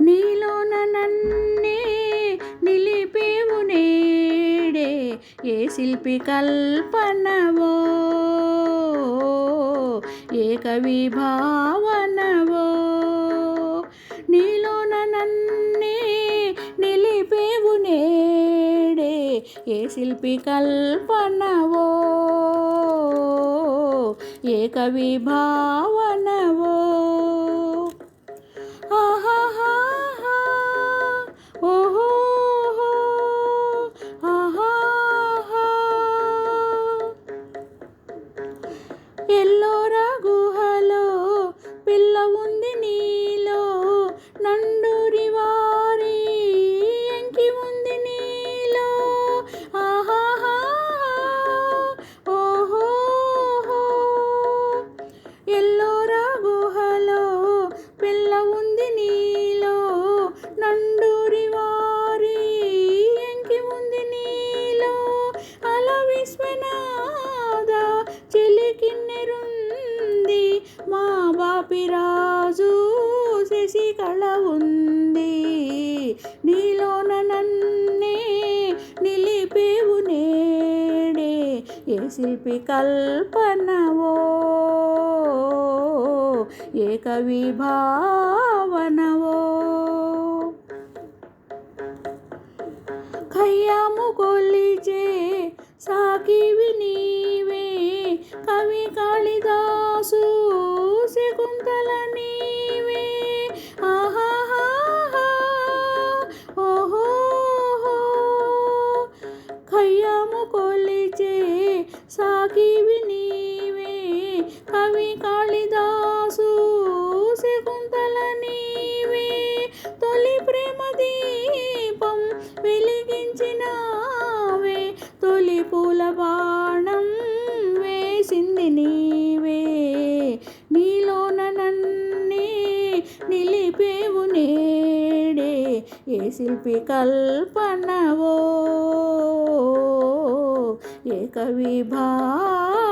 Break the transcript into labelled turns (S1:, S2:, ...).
S1: నీలోన నన్నే నిలిపేవు నేడే ఏ శిల్పి కల్పనవో ఏ కవి భావనవో. నీలోన నన్నే నిలిపేవు నేడే ఏ శిల్పి కల్పనవో ఏ కవి భావనవో. శశికళ ఉంది. నీలోన నన్నే నిలిపేవు నేడే. ఏ శిల్పి కల్పనవో ఏ కవి భావనవో. ఖయ్యాము కొలిచే సాకివి నీవే. కవి కొలిచే సాకివి నీవే. కవి కాళిదాసు శకుంతల నీవే. తొలి ప్రేమ దీపం వెలిగించినావే. తొలి పూల బాణం వేసింది నీవే. నీలోన నన్నే నిలిపేవు నేడే. ఏ శిల్పి కల్పనవో ఏ కవి భావనవో